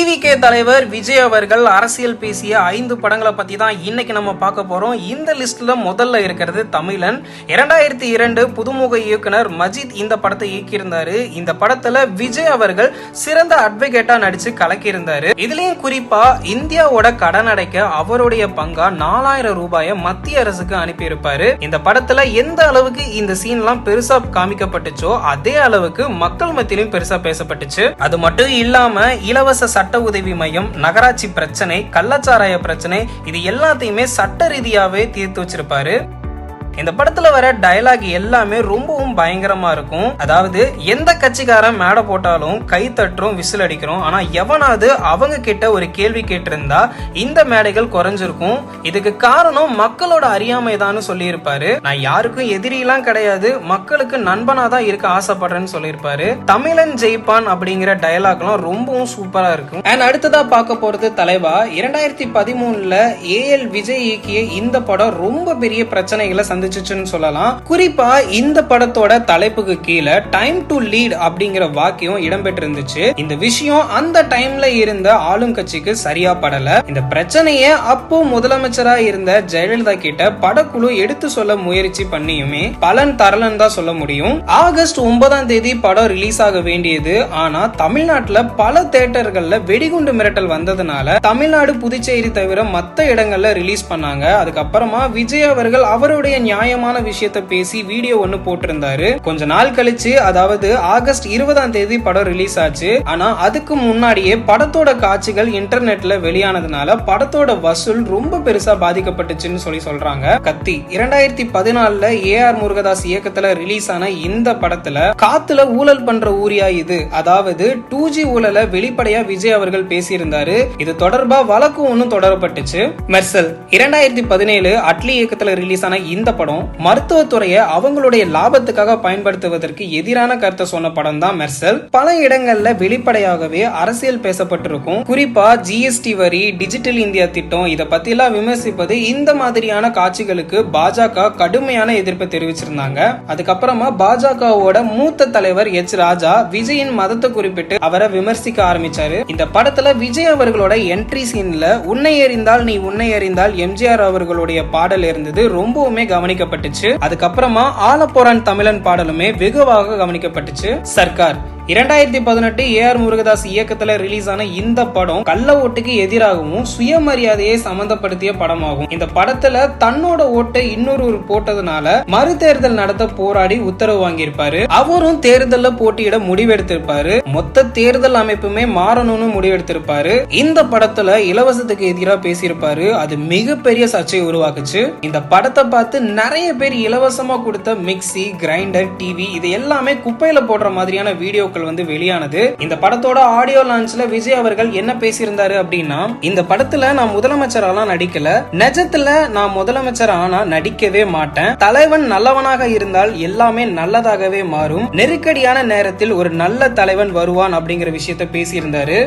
TVK தலைவர் விஜய் அவர்கள் அரசியல் பேசிய ஐந்து படங்களை பத்தி தான் இன்னைக்கு நம்ம பார்க்க போறோம். இந்த லிஸ்ட்ல முதல்ல இருக்கிறது தமிழன். இரண்டாயிரத்தி இரண்டு புதுமுக இயக்குனர் மஜித் இந்த படத்தை இயக்கியிருந்தாரு. இந்த படத்துல விஜய் அவர்கள் சிறந்த அட்வொகேட்டா நடிச்சு கலக்கியிருந்தாரு. இதுலயும் குறிப்பா இந்தியாவோட கடன் அடைக்க அவருடைய பங்கா நாலாயிரம் ரூபாயை மத்திய அரசுக்கு அனுப்பியிருப்பாரு. இந்த படத்துல எந்த அளவுக்கு இந்த சீன்லாம் பெருசா காமிக்கப்பட்டுச்சோ அதே அளவுக்கு மக்கள் மத்தியிலும் பெருசா பேசப்பட்டுச்சு. அது மட்டும் இல்லாம இலவச சட்ட சட்ட உதவி மையம் நகராட்சி பிரச்சனை கள்ளச்சாராய பிரச்சனை இது எல்லாத்தையுமே சட்ட ரீதியாவே தீர்த்து வச்சிருப்பாரு. இந்த படத்துல வர டயலாக் எல்லாமே ரொம்பவும் பயங்கரமா இருக்கும். அதாவது எந்த கட்சிக்காரன் மேடை போட்டாலும் கை தட்டுறோம் விசில் அடிக்கிறோம் ஆனா எவனாவது அவங்க கிட்ட ஒரு கேள்வி கேட்டிருந்தா இந்த மேடைகள் குறைஞ்சிருக்கும். இதுக்கு காரணம் மக்களோட அறியாமை தான் சொல்லியிருப்பாரு. நான் யாருக்கும் எதிரிலாம் கிடையாது மக்களுக்கு நண்பனா தான் இருக்க ஆசைப்படுறேன்னு சொல்லியிருப்பாரு. தமிழன் ஜெயிப்பான் அப்படிங்கிற டயலாக்லாம் ரொம்பவும் சூப்பரா இருக்கும். அண்ட் அடுத்ததா பார்க்க போறது தலைவா. இரண்டாயிரத்தி பதிமூணுல ஏஎல் விஜய் இயக்கிய இந்த படம் ரொம்ப பெரிய பிரச்சனைகளை சந்திச்சுச்சுன்னு சொல்லலாம். குறிப்பா இந்த படத்தோட தலைப்புக்கு கீழே டைம் டு லீட் அப்படிங்கிற வாக்கியம் இடம்பெற்றிருந்துச்சு. இந்த விஷயம் அந்த டைம்ல இருந்த ஆளும் கட்சிக்கு சரியா படல. இந்த பிரச்சனைய அப்போ முதலமைச்சரா இருந்த ஜெயலலிதா கிட்ட படக்குழு எடுத்து சொல்ல முயற்சி பண்ணியுமே பலன் தரலன்னு தான் சொல்ல முடியும். ஆகஸ்ட் ஒன்பதாம் தேதி படம் ரிலீஸ் ஆக வேண்டியது. ஆனா தமிழ்நாட்டுல பல தேட்டர்கள்ல வெடிகுண்டு மிரட்டல் வந்ததுனால தமிழ்நாடு புதுச்சேரி தவிர மத்த இடங்கள்ல ரிலீஸ் பண்ணாங்க. அதுக்கப்புறமா விஜய் அவர்கள் அவருடைய நியாயமான விஷயத்த பேசி வீடியோ ஒன்னு போட்டிருந்தாரு. கொஞ்ச நாள் கழிச்சு அதாவது ஆகஸ்ட் இருபதாம் தேதி படம் ரிலீஸ் ஆச்சு. ஆனா அதுக்கு முன்னாடியே படத்தோட காட்சிகள் இன்டர்நெட்ல வெளியானதுனால படத்தோட வசூல் ரொம்ப பெருசா பாதிக்கப்பட்டுச்சுன்னு சொல்லி சொல்றாங்க. கத்தி. இரண்டாயிரத்தி பதினாலுல ஏ ஆர் முருகதாஸ் இயக்கத்துல ரிலீஸ் ஆன இந்த படத்துல காத்துல ஊழல் பண்ற ஊரியா இது. அதாவது டூ ஜி ஊழல வெளிப்படையா விஜய் அவர்கள் பேசியிருந்தாரு. இது தொடர்பா வழக்கு ஒன்னும் தொடரப்பட்டுச்சு. மெர்சல். இரண்டாயிரத்தி பதினேழு அட்லி இயக்கத்துல ரிலீஸ் ஆன இந்த படம் மருத்துவத்துறையை அவங்களுடைய லாபத்துக்காக பயன்படுத்துவதற்கு எதிரான கருத்தை சொன்ன படம் தான் மெர்சல். பல இடங்கள்ல வெளிப்படையாகவே அரசியல் பேசப்பட்டிருக்கும். குறிப்பா ஜிஎஸ்டி வரி டிஜிட்டல் இந்தியா திட்டம் இதை பத்தி எல்லாம் விமர்சிப்பது இந்த மாதிரியான காட்சிகளுக்கு பாஜக கடுமையான எதிர்ப்பை தெரிவிச்சிருந்தாங்க. அதுக்கப்புறமா பாஜகவோட மூத்த தலைவர் எச் ராஜா விஜயின் மதத்தை குறிப்பிட்டு அவரை விமர்சிக்க ஆரம்பிச்சாரு. இந்த படத்துல விஜய் அவர்களோட என்ட்ரி சீன்ல உன்னை எறிந்தால் நீ உன்னை எறிந்தால் எம்ஜிஆர் அவர்களுடைய பாடல் இருந்தது. ரொம்பவுமே கவனிக்கப்பட்டுச்சு. அதுக்கப்புறமா ஆலப்போரான் தமிழன் பாடலுமே வெகுவாக கவனிக்கப்பட்டுச்சு. சர்க்கார். இரண்டாயிரத்தி பதினெட்டு ஏ ஆர் முருகதாஸ் இயக்கத்துல ரிலீஸ் ஆன இந்த படம் கள்ள ஓட்டுக்கு எதிராகவும் சுயமரியாதையை சம்பந்தப்படுத்திய படமாகும். இந்த படத்துல தன்னோட ஓட்டை இன்னொரு போட்டதுனால மறு தேர்தல் நடத்த போராடி உத்தரவு வாங்கியிருப்பாரு. அவரும் தேர்தல்ல போட்டியிட முடிவெடுத்திருப்பாரு. மொத்த தேர்தல் அமைப்புமே மாறணும்னு முடிவெடுத்திருப்பாரு. இந்த படத்துல இலவசத்துக்கு எதிராக பேசியிருப்பாரு. அது மிகப்பெரிய சர்ச்சையை உருவாக்குச்சு. இந்த படத்தை பார்த்து நிறைய பேர் இலவசமா கொடுத்த மிக்சி கிரைண்டர் டிவி இது எல்லாமே குப்பையில போடுற மாதிரியான வீடியோக்கள் வந்து வெளியானது. இந்த படத்தோட ஆடியோ லான்ச்ல விஜய் அவர்கள் என்ன பேசியிருந்தாரு அப்படின்னா இந்த படத்துல நான் முதலமைச்சராலாம் நடிக்கல நிஜத்துல நான் முதலமைச்சர் ஆனா நடிக்கவே மாட்டேன். தலைவன் நல்லவனாக இருந்தால் எல்லாமே நல்லதாகவே மாறும். நெருக்கடியான நேரத்தில் ஒரு நல்ல தலைவன் வருவான் அப்படிங்கிற விஷயத்த பேசியிருந்தாரு.